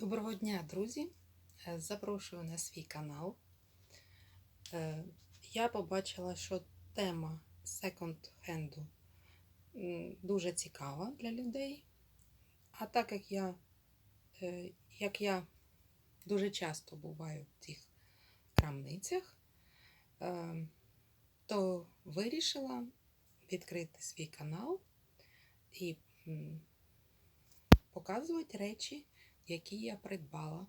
Доброго дня, друзі! Е, Запрошую на свій канал. Е, Я побачила, що тема секонд-хенду дуже цікава для людей. А так як я, е, як я дуже часто буваю в цих крамницях, то вирішила відкрити свій канал і показувати речі які я придбала,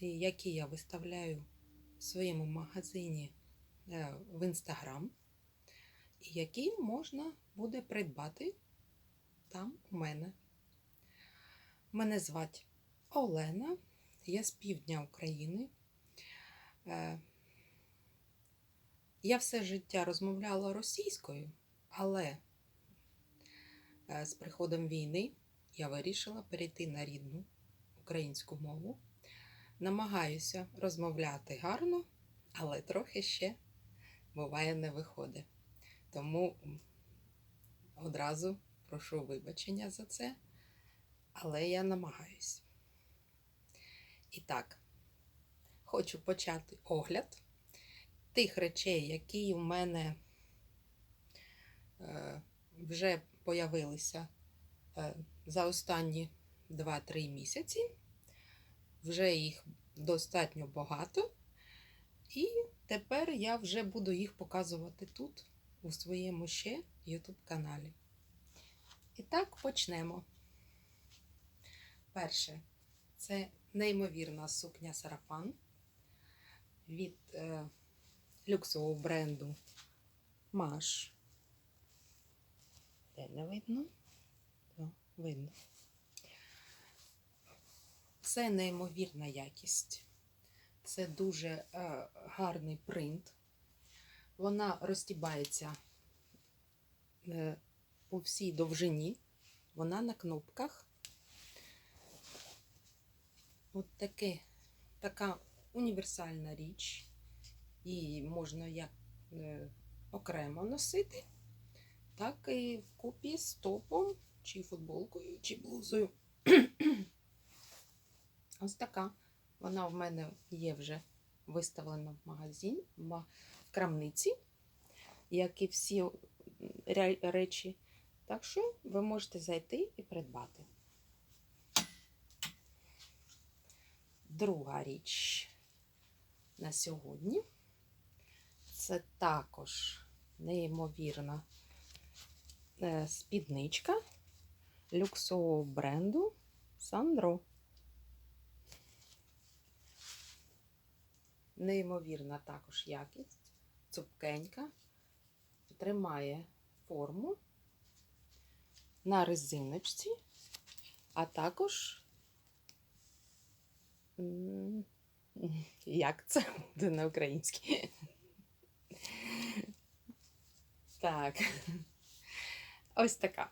які я виставляю в своєму магазині е, в інстаграм, і які можна буде придбати там у мене. Мене звати Олена, я з півдня України. Е, Я все життя розмовляла російською, але е, з приходом війни я вирішила перейти на рідну українську мову. Намагаюся розмовляти гарно, але трохи ще буває не виходить. Тому одразу прошу вибачення за це, але я намагаюсь. І так, хочу почати огляд тих речей, які у мене е, вже появилися е, за останні 2-3 місяці. Вже їх достатньо багато. І тепер я вже буду їх показувати тут, у своєму ще YouTube каналі. І так, почнемо. Перше, це неймовірна сукня сарафан від е, люксового бренду Маш. Де не видно? Видно. Це неймовірна якість. Це дуже е, гарний принт. Вона розтібається е, по всій довжині. Вона на кнопках. От таке, така універсальна річ. Її можна як е, окремо носити, так і вкупі з топом, чи футболкою, чи блузою. Ось така. Вона в мене є вже виставлена в магазині, в крамниці, як і всі речі. Так що ви можете зайти і придбати. Друга річ на сьогодні це також неймовірна е, спідничка люксового бренду Сандро. Неймовірна також якість, цупкенька, тримає форму на резиночці, а також, як це буде на українській? Так, ось така.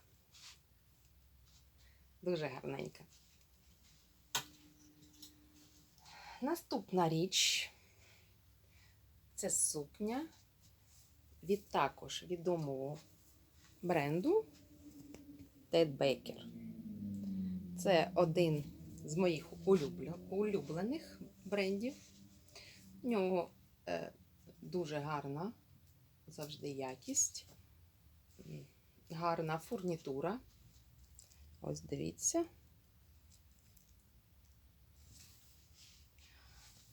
Дуже гарненька. Наступна річ. Це сукня від також відомого бренду Ted Baker. Це один з моїх улюблених брендів. У нього е, дуже гарна завжди якість, гарна фурнітура. Ось дивіться.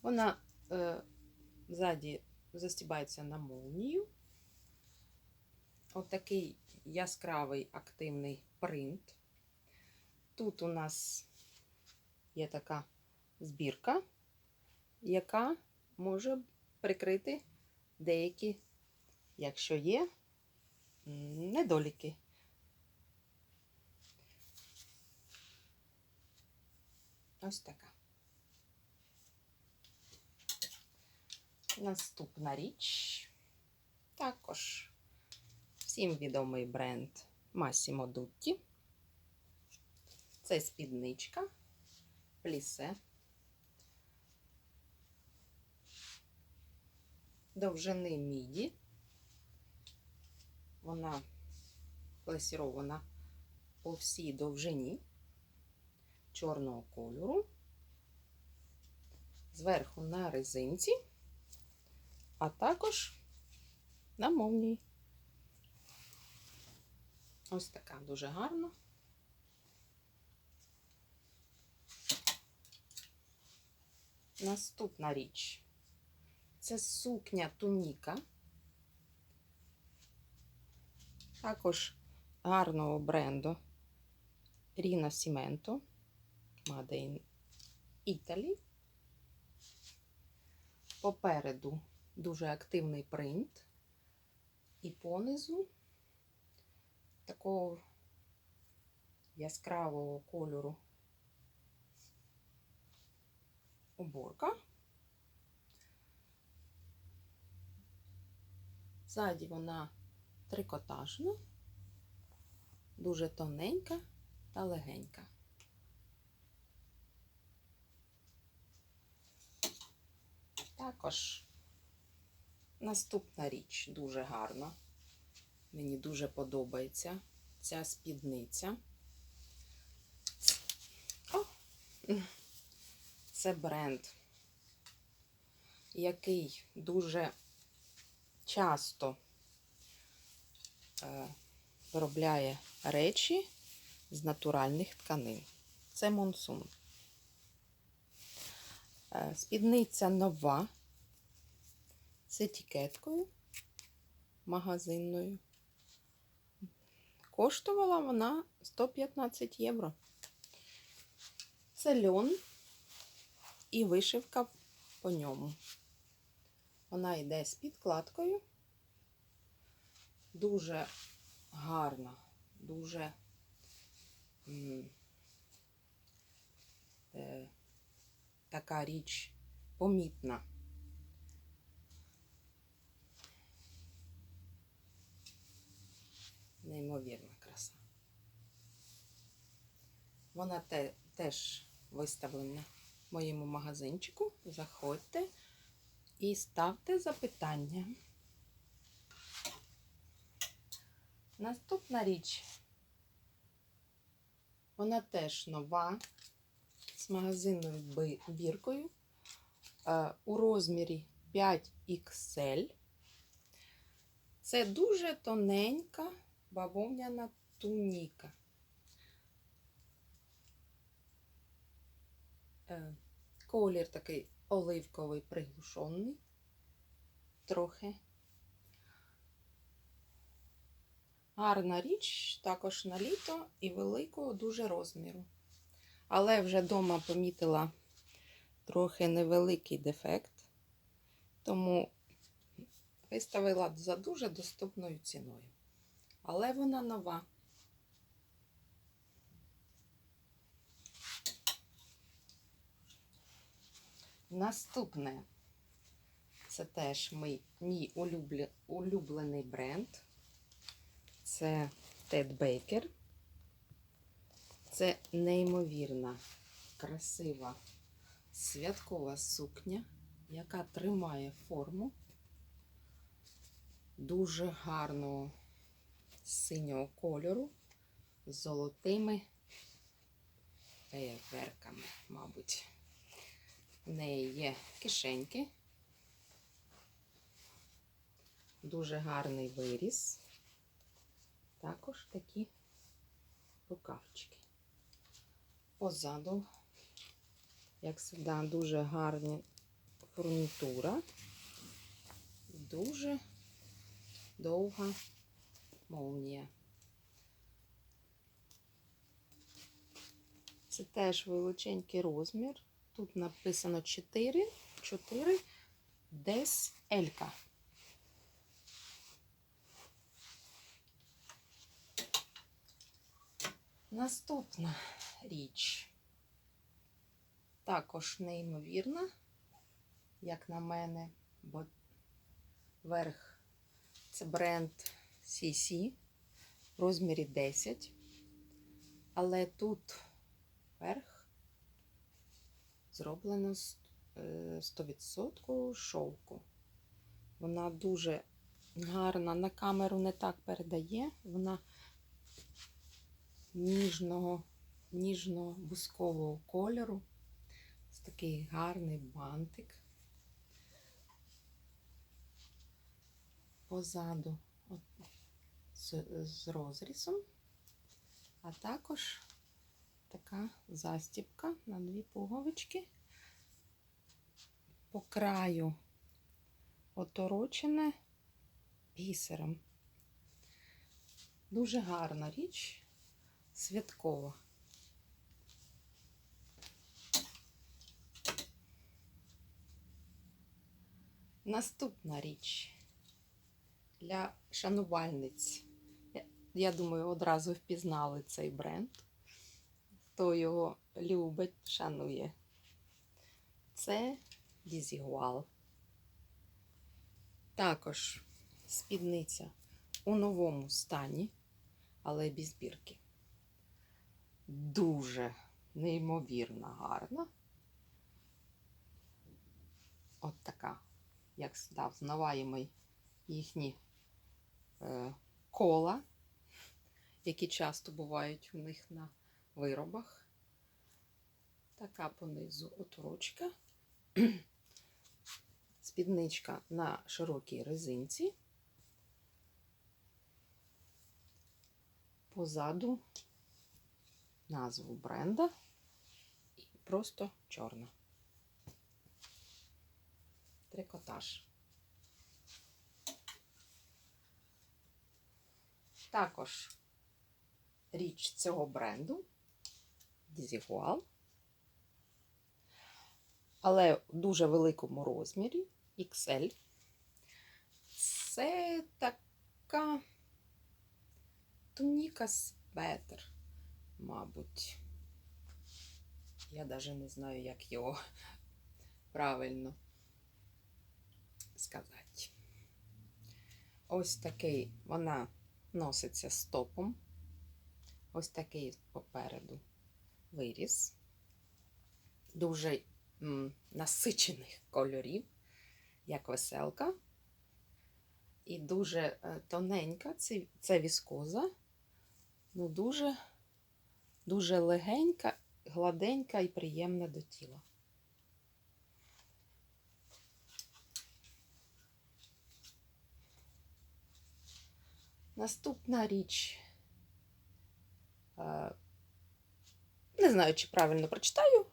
Вона е, ззаді застібається на молнію. Отакий яскравий активний принт. Тут у нас є така збірка, яка може прикрити деякі, якщо є, недоліки. Ось така. Наступна річ також всім відомий бренд Massimo Dutti. Це спідничка, плісе. Довжини міді. Вона плесірована по всій довжині чорного кольору. зверху на резинці, а також на молнії. Ось така дуже гарна. Наступна річ це сукня туніка. Також гарного бренду Rina Cimento Made in Italy. Попереду дуже активний принт, і понизу такого яскравого кольору уборка. Ззаді вона трикотажна, дуже тоненька та легенька. Також наступна річ дуже гарна. Мені дуже подобається ця спідниця. О! Це бренд, який дуже часто е, виробляє речі з натуральних тканин. Це Монсун. Е, Спідниця нова з етикеткою магазинною. Коштувала вона 115 євро. Це льон і вишивка по ньому. Вона йде з підкладкою. Дуже гарна, дуже е, така річ помітна. Неймовірна краса. Вона те, теж виставлена в моєму магазинчику. Заходьте і ставте запитання. Наступна річ. Вона теж нова з магазинною біркою е, у розмірі 5XL. Це дуже тоненька бавовняна туніка. Е, Колір такий оливковий приглушений, трохи. Гарна річ, також на літо і великого дуже розміру. Але вже вдома помітила трохи невеликий дефект, тому виставила за дуже доступною ціною. Але вона нова. Наступне це теж мій, мій улюбле, улюблений бренд. Це Тед Бейкер. Це неймовірна, красива святкова сукня, яка тримає форму дуже гарного синього кольору з золотими феєрверками, мабуть. В неї є кишеньки. Дуже гарний виріс. Також такі рукавчики. Позаду, як завжди, дуже гарна фурнітура. Дуже довга молнія. Це теж величенький розмір. Тут написано 4, 4, десь Елька. Наступна річ. Також неймовірна, як на мене, бо верх це бренд CC в розмірі 10. Але тут верх зроблено е, 100% шовку. Вона дуже гарна, на камеру не так передає. Вона ніжного, ніжно-бускового кольору з такий гарний бантик. Позаду от, з, з розрізом, а також така застіпка на дві пуговички. По краю оторочене бісером. Дуже гарна річ, святкова. Наступна річ для шанувальниць. Я, думаю, одразу впізнали цей бренд. Хто його любить, шанує. Це Дізігуал. Також спідниця у новому стані, але без бірки. Дуже неймовірно гарна. От така, як став, взнаваємо їхні кола, які часто бувають у них на виробах. Така понизу оторочка. Спідничка на широкій резинці. Позаду назву бренда і просто чорна. Трикотаж. Також річ цього бренду Дізігуал, але в дуже великому розмірі XL. Це така туніка светр, мабуть. Я навіть не знаю, як його правильно сказати. Ось такий вона носиться стопом. Ось такий попереду виріс. Дуже м, насичених кольорів, як веселка. І дуже е, тоненька, це, це віскоза, ну дуже, дуже легенька, гладенька і приємна до тіла. Наступна річ. е, Не знаю, чи правильно прочитаю.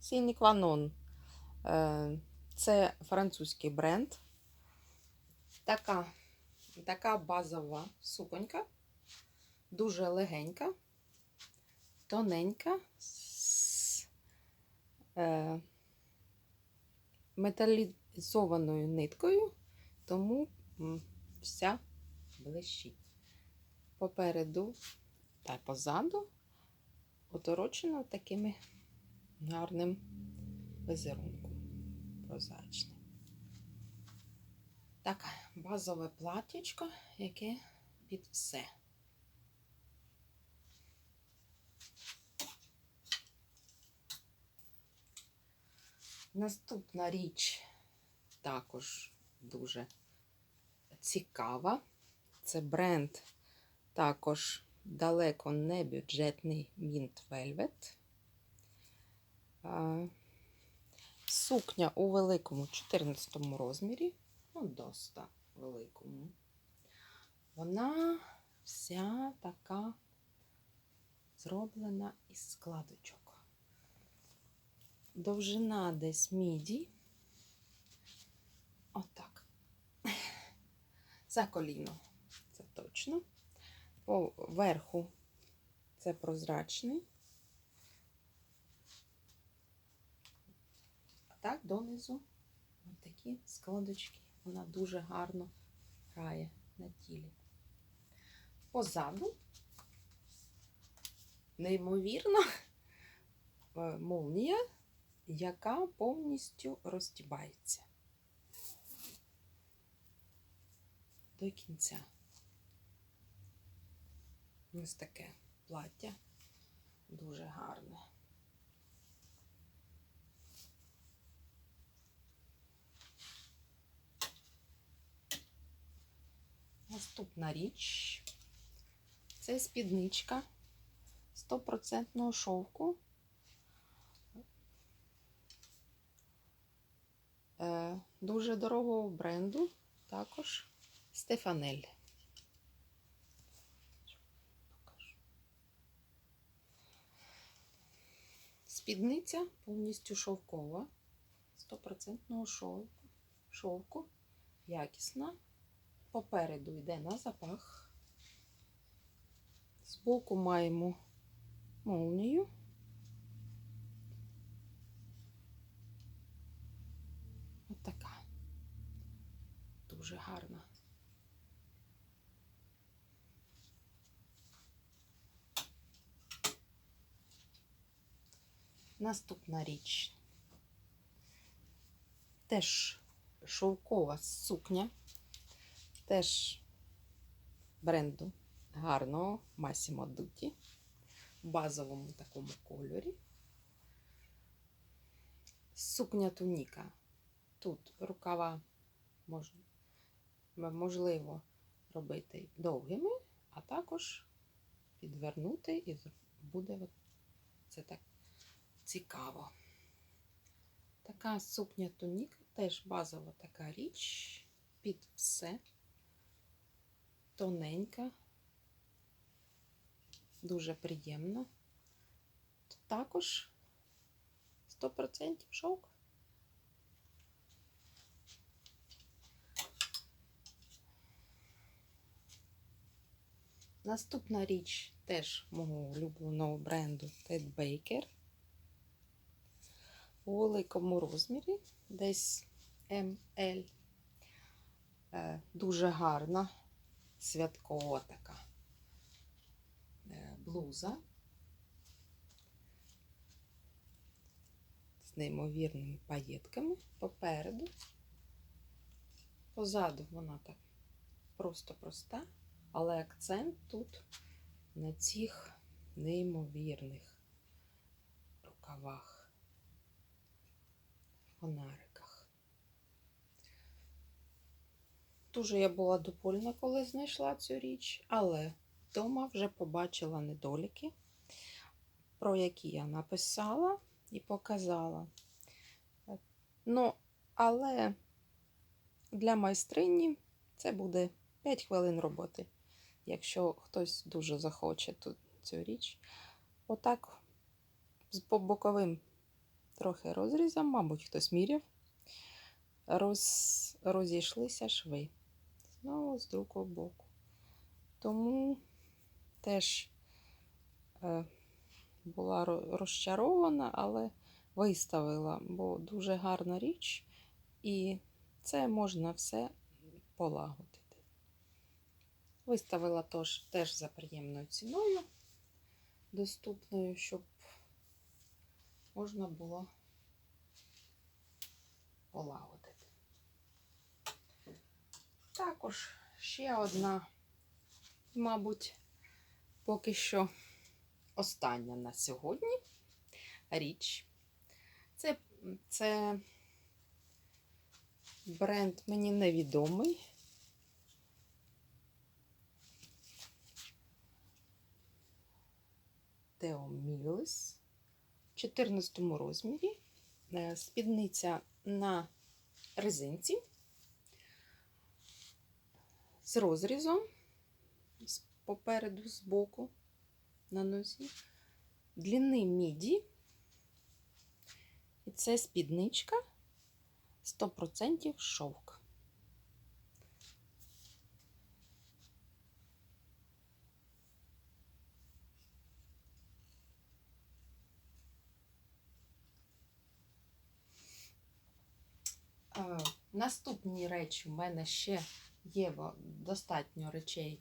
Сінікванон. Це французький бренд. Така, така базова суконька, дуже легенька, тоненька, з е, металізованою ниткою, тому вся блищить. Попереду та позаду оторочено такими гарним візерунком прозрачним. Так, базове платтячко, яке під все. Наступна річ також дуже цікава. Це бренд також далеко не бюджетний Mint Velvet. Сукня у великому 14 розмірі, ну, досить великому. Вона вся така зроблена із складочок. Довжина десь міді. Отак. За коліно. Це точно. Поверху це прозрачний. А так донизу ось такі складочки. Вона дуже гарно грає на тілі. Позаду, неймовірно, молнія, яка повністю розтібається до кінця. Ось таке плаття дуже гарне. Наступна річ це спідничка 100% шовку. Е, Дуже дорогого бренду також Стефанель. Спідниця повністю шовкова, 100% шовку, шовку, якісна. Попереду йде на запах. Збоку маємо молнію. Ось така. Дуже гарна. Наступна річ. Теж шовкова сукня, теж бренду гарного Massimo Dutti в базовому такому кольорі. Сукня туніка. Тут рукава можна, можливо робити довгими, а також підвернути і буде це так цікаво. Така сукня туніка, теж базова така річ, під все, тоненька, дуже приємна. Також 100% шовк. Наступна річ теж мого улюбленого бренду Ted Baker. У великому розмірі, десь ML. Е, Дуже гарна, святкова така е, блуза. З неймовірними паєтками попереду. Позаду вона так просто проста, але акцент тут на цих неймовірних рукавах, фонариках. Дуже я була довольна, коли знайшла цю річ, але вдома вже побачила недоліки, про які я написала і показала. Ну, але для майстрині це буде 5 хвилин роботи, якщо хтось дуже захоче тут цю річ. Отак, з боковим трохи розрізом, мабуть, хтось міряв, роз, розійшлися шви. Знову з другого боку. Тому теж е, була розчарована, але виставила, бо дуже гарна річ, і це можна все полагодити. Виставила тож, теж за приємною ціною, доступною, щоб можна було полагодити. Також ще одна, мабуть, поки що остання на сьогодні річ. Це, це бренд мені невідомий. Тео Мілес в 14 розмірі. Е, Спідниця на резинці з розрізом попереду, збоку на нозі, длини міді. І це спідничка 100% шовк. Наступні речі у мене ще є достатньо речей.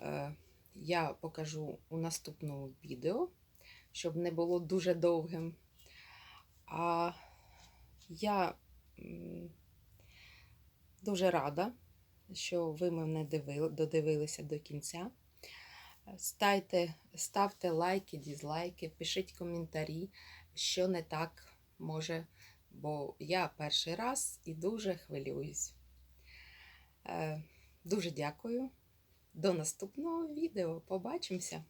Е, я покажу у наступному відео, щоб не було дуже довгим. А я дуже рада, що ви мене додивилися до кінця. Ставте, ставте лайки, дізлайки, пишіть коментарі, що не так може, бо я перший раз і дуже хвилююсь. Е, дуже дякую. До наступного відео. Побачимося!